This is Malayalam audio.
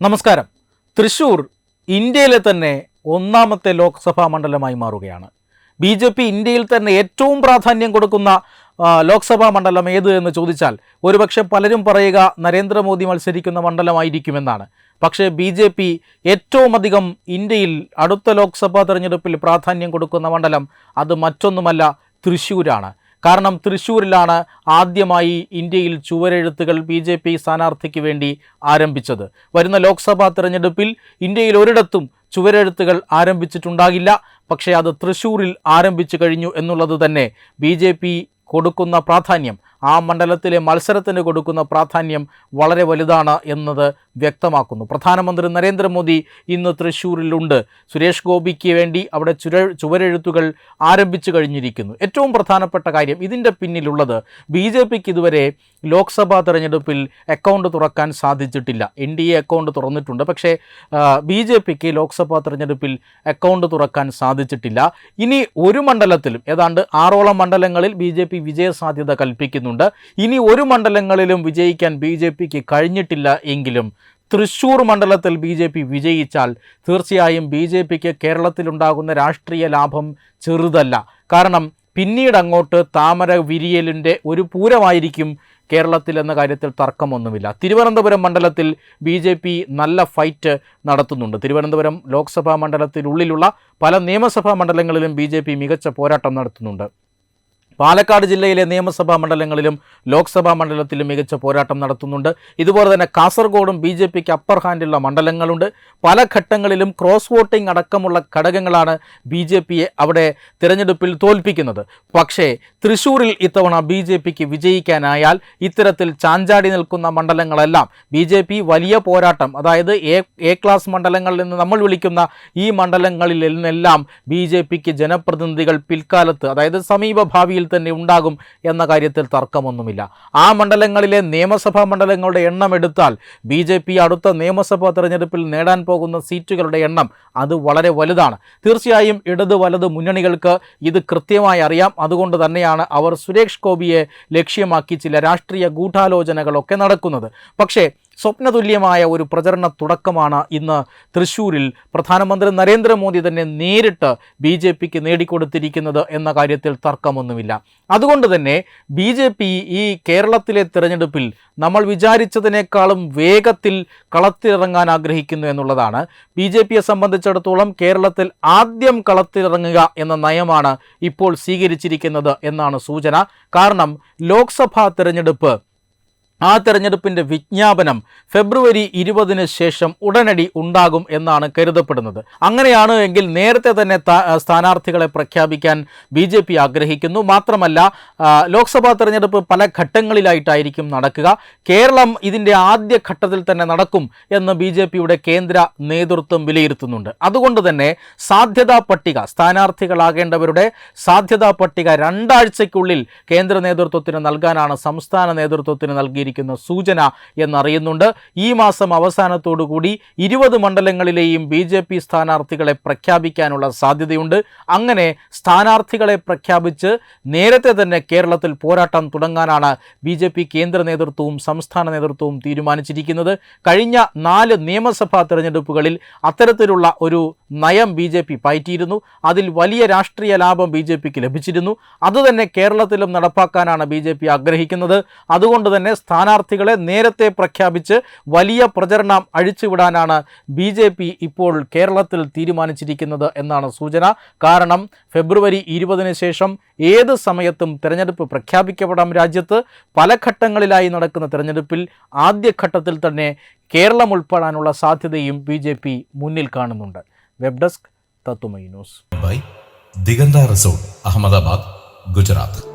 നമസ്കാരം. തൃശൂർ ഇന്ത്യയിലെ തന്നെ ഒന്നാമത്തെ ലോക്സഭാ മണ്ഡലമായി മാറുകയാണ്. ബി ജെ പി ഇന്ത്യയിൽ തന്നെ ഏറ്റവും പ്രാധാന്യം കൊടുക്കുന്ന ലോക്സഭാ മണ്ഡലം ഏത് എന്ന് ചോദിച്ചാൽ ഒരുപക്ഷെ പലരും പറയുക നരേന്ദ്രമോദി മത്സരിക്കുന്ന മണ്ഡലമായിരിക്കുമെന്നാണ്. പക്ഷേ ബി ജെ പി ഏറ്റവും അധികം ഇന്ത്യയിൽ അടുത്ത ലോക്സഭാ തെരഞ്ഞെടുപ്പിൽ പ്രാധാന്യം കൊടുക്കുന്ന മണ്ഡലം അത് മറ്റൊന്നുമല്ല തൃശ്ശൂരാണ് കാരണം തൃശ്ശൂരിലാണ് ആദ്യമായി ഇന്ത്യയിൽ ചുവരെഴുത്തുകൾ ബി ജെ പി സ്ഥാനാർത്ഥിക്ക് വേണ്ടി ആരംഭിച്ചത്. വരുന്ന ലോക്സഭാ തെരഞ്ഞെടുപ്പിൽ ഇന്ത്യയിൽ ഒരിടത്തും ചുവരെഴുത്തുകൾ ആരംഭിച്ചിട്ടുണ്ടാകില്ല. പക്ഷേ അത് തൃശ്ശൂരിൽ ആരംഭിച്ചു കഴിഞ്ഞു എന്നുള്ളത് തന്നെ ബി കൊടുക്കുന്ന പ്രാധാന്യം. ആ മണ്ഡലത്തിലെ മത്സരത്തിന് കൊടുക്കുന്ന പ്രാധാന്യം വളരെ വലുതാണ് എന്നത് വ്യക്തമാക്കുന്നു. പ്രധാനമന്ത്രി നരേന്ദ്രമോദി ഇന്ന് തൃശ്ശൂരിലുണ്ട് സുരേഷ് ഗോപിക്ക് വേണ്ടി അവിടെ ചുര ചുവരെഴുത്തുകൾ ആരംഭിച്ചു കഴിഞ്ഞിരിക്കുന്നു. ഏറ്റവും പ്രധാനപ്പെട്ട കാര്യം ഇതിന്റെ പിന്നിലുള്ളത് ബി ജെ പിക്ക് ഇതുവരെ ലോക്സഭാ തെരഞ്ഞെടുപ്പിൽ അക്കൗണ്ട് തുറക്കാൻ സാധിച്ചിട്ടില്ല. എൻ ഡി എ അക്കൗണ്ട് തുറന്നിട്ടുണ്ട്. പക്ഷേ ബി ജെ പിക്ക് ലോക്സഭാ തെരഞ്ഞെടുപ്പിൽ അക്കൗണ്ട് തുറക്കാൻ സാധിച്ചിട്ടില്ല. ഇനി ഒരു മണ്ഡലത്തിലും ഏതാണ്ട് ആറോളം മണ്ഡലങ്ങളിൽ ബി ജെ പി വിജയസാധ്യത കൽപ്പിക്കുന്നുണ്ട് ഇനി ഒരു മണ്ഡലങ്ങളിലും വിജയിക്കാൻ ബി ജെ പിക്ക് കഴിഞ്ഞിട്ടില്ല എങ്കിലും തൃശ്ശൂർ മണ്ഡലത്തിൽ ബി ജെ പി വിജയിച്ചാൽ തീർച്ചയായും ബി ജെ പിക്ക് കേരളത്തിലുണ്ടാകുന്ന രാഷ്ട്രീയ ലാഭം ചെറുതല്ല. കാരണം പിന്നീട് അങ്ങോട്ട് താമര വിരിയലിന്റെ ഒരു പൂരമായിരിക്കും കേരളത്തിൽ എന്ന കാര്യത്തിൽ തർക്കമൊന്നുമില്ല. തിരുവനന്തപുരം മണ്ഡലത്തിൽ ബി ജെ പി നല്ല ഫൈറ്റ് നടത്തുന്നുണ്ട്. തിരുവനന്തപുരം ലോക്സഭാ മണ്ഡലത്തിനുള്ളിലുള്ള പല നിയമസഭാ മണ്ഡലങ്ങളിലും ബി മികച്ച പോരാട്ടം നടത്തുന്നുണ്ട്. പാലക്കാട് ജില്ലയിലെ നിയമസഭാ മണ്ഡലങ്ങളിലും ലോക്സഭാ മണ്ഡലത്തിലും മികച്ച പോരാട്ടം നടത്തുന്നുണ്ട്. ഇതുപോലെ തന്നെ കാസർഗോഡും ബി ജെ പിക്ക് അപ്പർ ഹാൻഡിലുള്ള മണ്ഡലങ്ങളുണ്ട്. പല ഘട്ടങ്ങളിലും ക്രോസ് വോട്ടിംഗ് അടക്കമുള്ള ഘടകങ്ങളാണ് ബി ജെ പിയെ അവിടെ തിരഞ്ഞെടുപ്പിൽ തോൽപ്പിക്കുന്നത്. പക്ഷേ തൃശ്ശൂരിൽ ഇത്തവണ ബി ജെ പിക്ക് വിജയിക്കാനായാൽ ഇത്തരത്തിൽ ചാഞ്ചാടി നിൽക്കുന്ന മണ്ഡലങ്ങളെല്ലാം ബി ജെ പി വലിയ പോരാട്ടം അതായത് എ എ ക്ലാസ് മണ്ഡലങ്ങളിൽ നിന്ന് നമ്മൾ വിളിക്കുന്ന ഈ മണ്ഡലങ്ങളിൽ നിന്നെല്ലാം ബി ജെ പിക്ക് ജനപ്രതിനിധികൾ പിൽക്കാലത്ത് അതായത് സമീപ ഭാവിയിൽ തന്നെ ഉണ്ടാകും എന്ന കാര്യത്തിൽ തർക്കമൊന്നുമില്ല. ആ മണ്ഡലങ്ങളിലെ നിയമസഭാ മണ്ഡലങ്ങളുടെ എണ്ണം എടുത്താൽ ബി ജെ പി അടുത്ത നിയമസഭാ തെരഞ്ഞെടുപ്പിൽ നേടാൻ പോകുന്ന സീറ്റുകളുടെ എണ്ണം അത് വളരെ വലുതാണ്. തീർച്ചയായും ഇടത് വലത് മുന്നണികൾക്ക് ഇത് കൃത്യമായി അറിയാം. അതുകൊണ്ട് തന്നെയാണ് അവർ സുരേഷ് ഗോപിയെ ലക്ഷ്യമാക്കി ചില രാഷ്ട്രീയ ഗൂഢാലോചനകളൊക്കെ നടക്കുന്നത്. പക്ഷേ സ്വപ്നതുല്യമായ ഒരു പ്രചരണ തുടക്കമാണ് ഇന്ന് തൃശ്ശൂരിൽ പ്രധാനമന്ത്രി നരേന്ദ്രമോദി തന്നെ നേരിട്ട് ബി ജെ പിക്ക് നേടിക്കൊടുത്തിരിക്കുന്നത് എന്ന കാര്യത്തിൽ തർക്കമൊന്നുമില്ല. അതുകൊണ്ട് തന്നെ ബി ജെ പി ഈ കേരളത്തിലെ തിരഞ്ഞെടുപ്പിൽ നമ്മൾ വിചാരിച്ചതിനേക്കാളും വേഗത്തിൽ കളത്തിലിറങ്ങാൻ ആഗ്രഹിക്കുന്നു എന്നുള്ളതാണ്. ബി ജെ പിയെ സംബന്ധിച്ചിടത്തോളം കേരളത്തിൽ ആദ്യം കളത്തിലിറങ്ങുക എന്ന നയമാണ് ഇപ്പോൾ സ്വീകരിച്ചിരിക്കുന്നത് എന്നാണ് സൂചന. കാരണം ലോക്സഭാ തിരഞ്ഞെടുപ്പ് ആ തെരഞ്ഞെടുപ്പിന്റെ വിജ്ഞാപനം ഫെബ്രുവരി ഇരുപതിന് ശേഷം ഉടനടി ഉണ്ടാകും എന്നാണ് കരുതപ്പെടുന്നത്. അങ്ങനെയാണ് എങ്കിൽ നേരത്തെ തന്നെ സ്ഥാനാർത്ഥികളെ പ്രഖ്യാപിക്കാൻ ബി ജെ പി ആഗ്രഹിക്കുന്നു. മാത്രമല്ല ലോക്സഭാ തെരഞ്ഞെടുപ്പ് പല ഘട്ടങ്ങളിലായിട്ടായിരിക്കും നടക്കുക. കേരളം ഇതിന്റെ ആദ്യ ഘട്ടത്തിൽ തന്നെ നടക്കും എന്ന് ബി ജെ പിയുടെ കേന്ദ്ര നേതൃത്വം വിലയിരുത്തുന്നുണ്ട്. അതുകൊണ്ട് തന്നെ സാധ്യതാ പട്ടിക സ്ഥാനാർത്ഥികളാകേണ്ടവരുടെ സാധ്യതാ പട്ടിക രണ്ടാഴ്ചയ്ക്കുള്ളിൽ കേന്ദ്ര നേതൃത്വത്തിന് നൽകാനാണ് സംസ്ഥാന നേതൃത്വത്തിന് നൽകിയിരിക്കുന്ന സൂചന എന്നറിയുന്നുണ്ട്. ഈ മാസം അവസാനത്തോടുകൂടി ഇരുപത് മണ്ഡലങ്ങളിലെയും ബി ജെ പി സ്ഥാനാർത്ഥികളെ പ്രഖ്യാപിക്കാനുള്ള സാധ്യതയുണ്ട്. അങ്ങനെ സ്ഥാനാർത്ഥികളെ പ്രഖ്യാപിച്ച് നേരത്തെ തന്നെ കേരളത്തിൽ പോരാട്ടം തുടങ്ങാനാണ് ബി ജെ പി കേന്ദ്ര നേതൃത്വവും സംസ്ഥാന നേതൃത്വവും തീരുമാനിച്ചിരിക്കുന്നത്. കഴിഞ്ഞ നാല് നിയമസഭാ തെരഞ്ഞെടുപ്പുകളിൽ അത്തരത്തിലുള്ള ഒരു നയം ബി ജെ പി പയറ്റിയിരുന്നു. അതിൽ വലിയ രാഷ്ട്രീയ ലാഭം ബി ജെ പിക്ക് ലഭിച്ചിരുന്നു. അതുതന്നെ കേരളത്തിലും നടപ്പാക്കാനാണ് ബി ജെ പി ആഗ്രഹിക്കുന്നത്. അതുകൊണ്ട് തന്നെ സ്ഥാനാർത്ഥികളെ നേരത്തെ പ്രഖ്യാപിച്ച് വലിയ പ്രചരണം അഴിച്ചുവിടാനാണ് ബി ജെ പി ഇപ്പോൾ കേരളത്തിൽ തീരുമാനിച്ചിരിക്കുന്നത് എന്നാണ് സൂചന. കാരണം ഫെബ്രുവരി ഇരുപതിന് ശേഷം ഏത് സമയത്തും തിരഞ്ഞെടുപ്പ് പ്രഖ്യാപിക്കപ്പെടാം രാജ്യത്ത്. പല ഘട്ടങ്ങളിലായി നടക്കുന്ന തെരഞ്ഞെടുപ്പിൽ ആദ്യഘട്ടത്തിൽ തന്നെ കേരളം ഉൾപ്പെടാനുള്ള സാധ്യതയും ബി ജെ പി മുന്നിൽ കാണുന്നുണ്ട്. വെബ് ഡെസ്ക് തത്തുമൈ ന്യൂസ്. ദിഗന്ത റിസോർട്ട് അഹമ്മദാബാദ് ഗുജറാത്ത്.